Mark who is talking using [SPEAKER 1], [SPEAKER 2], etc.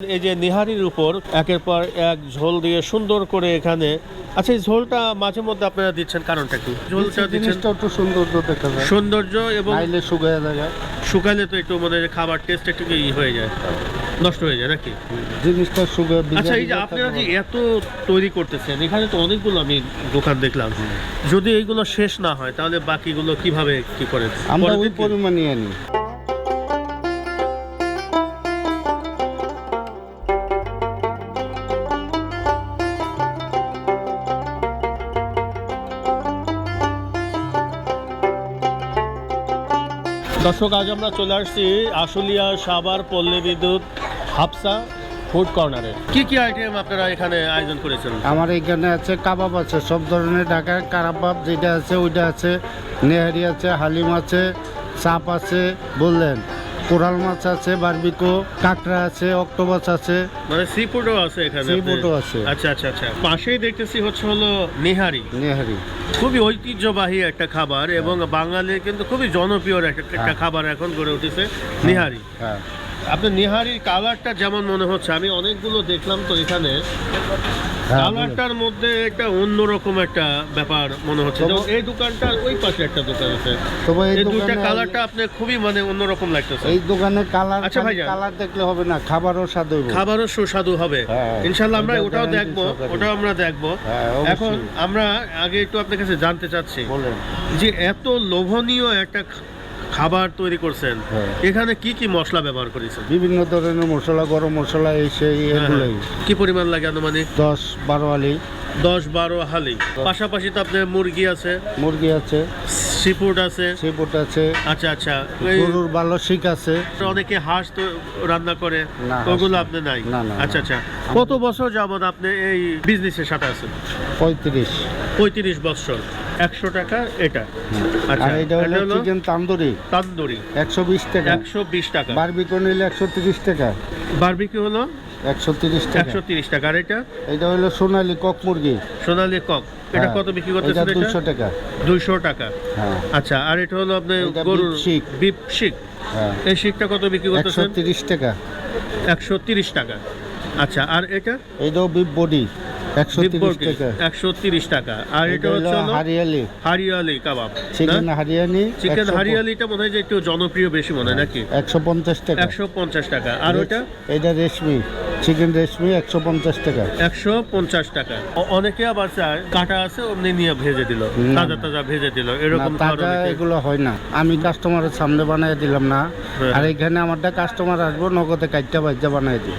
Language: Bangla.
[SPEAKER 1] এই যে নিহারির উপর একের পর এক ঝোল দিয়ে সুন্দর করে এখানে আচ্ছা এই ঝোলটা মাঝে মধ্যে আপনারা দিচ্ছেন কারণটা কি? ঝোলটা দিচ্ছেন
[SPEAKER 2] একটু সৌন্দর্য দেখা যায়
[SPEAKER 1] সৌন্দর্য এবং
[SPEAKER 2] নাইলে শুকায় যায়।
[SPEAKER 1] শুকালে তো একটু মানে খাবার টেস্ট একটু ই হয়ে যায়। নষ্ট হয়ে যায় নাকি?
[SPEAKER 2] জিনিসটা শুকায়
[SPEAKER 1] আচ্ছা এই যে আপনারা যে এত তৈরি করতেছেন এখানে তো অনেকগুলো আমি দোকান দেখলাম। যদি এইগুলো শেষ না হয় তাহলে বাকিগুলো কীভাবে কি করেন?
[SPEAKER 2] আমরা ওই? পরিমাণই আনি।
[SPEAKER 1] দর্শক, আজ আমরা চলে আসছি আশুলিয়া সাবার পল্লী বিদ্যুৎ হাফসা ফুড কর্নারে। কি কি আইটেম আপনারা এখানে আয়োজন করেছেন?
[SPEAKER 2] আমার এখানে আছে কাবাব আছে, সব ধরনের ঢাকার কাবাব যেটা আছে, ওইটা আছে, নেহারি আছে, হালিম আছে চাপ আছে বললেন কোরাল মাছ আছে বারবিকো কাঁকড়া আছে অক্টোবাস আছে।
[SPEAKER 1] মানে সি ফুডও আছে এখানে
[SPEAKER 2] সি ফুডও আছে।
[SPEAKER 1] আচ্ছা আচ্ছা আচ্ছা। পাশেই দেখতেছি হচ্ছে হলো নিহারি।
[SPEAKER 2] নেহারি।
[SPEAKER 1] খুবই ঐতিহ্যবাহী একটা খাবার এবং বাঙালির কিন্তু খুবই জনপ্রিয় একটা
[SPEAKER 2] হ্যাঁ।
[SPEAKER 1] খাবার এখন গড়ে উঠেছে নিহারি।
[SPEAKER 2] হ্যাঁ।
[SPEAKER 1] আপনার নিহারির কালারটা যেমন মনে হচ্ছে আমি অনেকগুলো দেখলাম তো এখানে।
[SPEAKER 2] হ্যাঁ,
[SPEAKER 1] কালারটার মধ্যে একটা অন্যরকম একটা ব্যাপার মনে হচ্ছে। এই দোকানটার ওই পাশে একটা দোকান আছে।
[SPEAKER 2] তবে এই
[SPEAKER 1] দুইটা কালারটা আপনি খুবই মানে অন্যরকম লাগতেছে।
[SPEAKER 2] এই দোকানে কালার
[SPEAKER 1] আচ্ছা ভাইজান।
[SPEAKER 2] কালার দেখলে হবে না খাবারও স্বাদ
[SPEAKER 1] খাবারও সুস্বাদু হবে।
[SPEAKER 2] হ্যাঁ,
[SPEAKER 1] ইনশাল্লাহ আমরা ওটাও দেখব ওটাও আমরা দেখব।
[SPEAKER 2] হ্যাঁ,
[SPEAKER 1] এখন আমরা আগে একটু আপনার কাছে জানতে চাচ্ছি।
[SPEAKER 2] বলেন।
[SPEAKER 1] যে এত লোভনীয় একটা খাবার তৈরি করছেন।
[SPEAKER 2] হ্যাঁ।
[SPEAKER 1] এখানে কি কি মশলা ব্যবহার করেছেন?
[SPEAKER 2] বিভিন্ন ধরনের মশলা গরম মশলা এই সেই এগুলোই।
[SPEAKER 1] কি পরিমাণ লাগে আনুমানিক?
[SPEAKER 2] দশ বারো আলি।
[SPEAKER 1] দশ বারো হালি। পাশাপাশি তো আপনার মুরগি আছে।
[SPEAKER 2] মুরগি আছে।
[SPEAKER 1] সিফুড আছে।
[SPEAKER 2] সিপুট আছে।
[SPEAKER 1] আচ্ছা আচ্ছা।
[SPEAKER 2] গরুর আছে।
[SPEAKER 1] অনেকে হাঁস তো রান্না করে। ওগুলো আপনি নাই। আচ্ছা আচ্ছা। কত বছর যাবত আপনি এই বিজনেসের সাথে আছেন?
[SPEAKER 2] পঁয়ত্রিশ।
[SPEAKER 1] পঁয়ত্রিশ বছর। একশো টাকা এটা। আচ্ছা
[SPEAKER 2] এটা হলো চিকেন তান্দুরি।
[SPEAKER 1] তান্দুরি।
[SPEAKER 2] একশো বিশ টাকা।
[SPEAKER 1] একশো বিশ টাকা।
[SPEAKER 2] নিলে একশো তিরিশ টাকা।
[SPEAKER 1] বারবিকিউ হলো
[SPEAKER 2] একশো তিরিশ টাকা।
[SPEAKER 1] একশো তিরিশ টাকা। আর এটা?
[SPEAKER 2] এটা হলো সোনালি কক মুরগি।
[SPEAKER 1] সোনালি কক। এটা
[SPEAKER 2] হ্যাঁ,
[SPEAKER 1] কত বিক্রি করতেছেন এটা
[SPEAKER 2] 200 টাকা।
[SPEAKER 1] দুইশো টাকা।
[SPEAKER 2] হ্যাঁ।
[SPEAKER 1] আচ্ছা আর এটা হলো আপনার
[SPEAKER 2] এটা
[SPEAKER 1] গরুর। বিপ শিক
[SPEAKER 2] হ্যাঁ।
[SPEAKER 1] এই শিকটা কত বিক্রি করতেছেন?
[SPEAKER 2] তিরিশ টাকা।
[SPEAKER 1] একশো তিরিশ টাকা। আচ্ছা আর এটা?
[SPEAKER 2] এটাও বিপ বডি। একশো তিরিশ টাকা।
[SPEAKER 1] একশো তিরিশ টাকা। আর এটা হচ্ছে
[SPEAKER 2] হারিয়ালি।
[SPEAKER 1] হারিয়ালি কাবাব
[SPEAKER 2] চিকেন হারিয়ানি
[SPEAKER 1] চিকেন হারিয়ালিটা মনে হয় যে একটু জনপ্রিয় বেশি মনে হয় নাকি?
[SPEAKER 2] একশো পঞ্চাশ টাকা।
[SPEAKER 1] একশো পঞ্চাশ টাকা। আর ওটা?
[SPEAKER 2] এটা রেশমি চিকেন রেশমি একশো পঞ্চাশ টাকা।
[SPEAKER 1] একশো পঞ্চাশ টাকা। অনেকে আবার চায় কাটা আছে অমনি নিয়ে ভেজে দিল। তাজা তাজা ভেজে দিল এরকম
[SPEAKER 2] তাজা এগুলো হয় না। আমি কাস্টমারের সামনে বানিয়ে দিলাম না।
[SPEAKER 1] হ্যাঁ।
[SPEAKER 2] আর এখানে আমারটা কাস্টমার আসব নগদে কাটটা বাজ্যা বানিয়ে দিই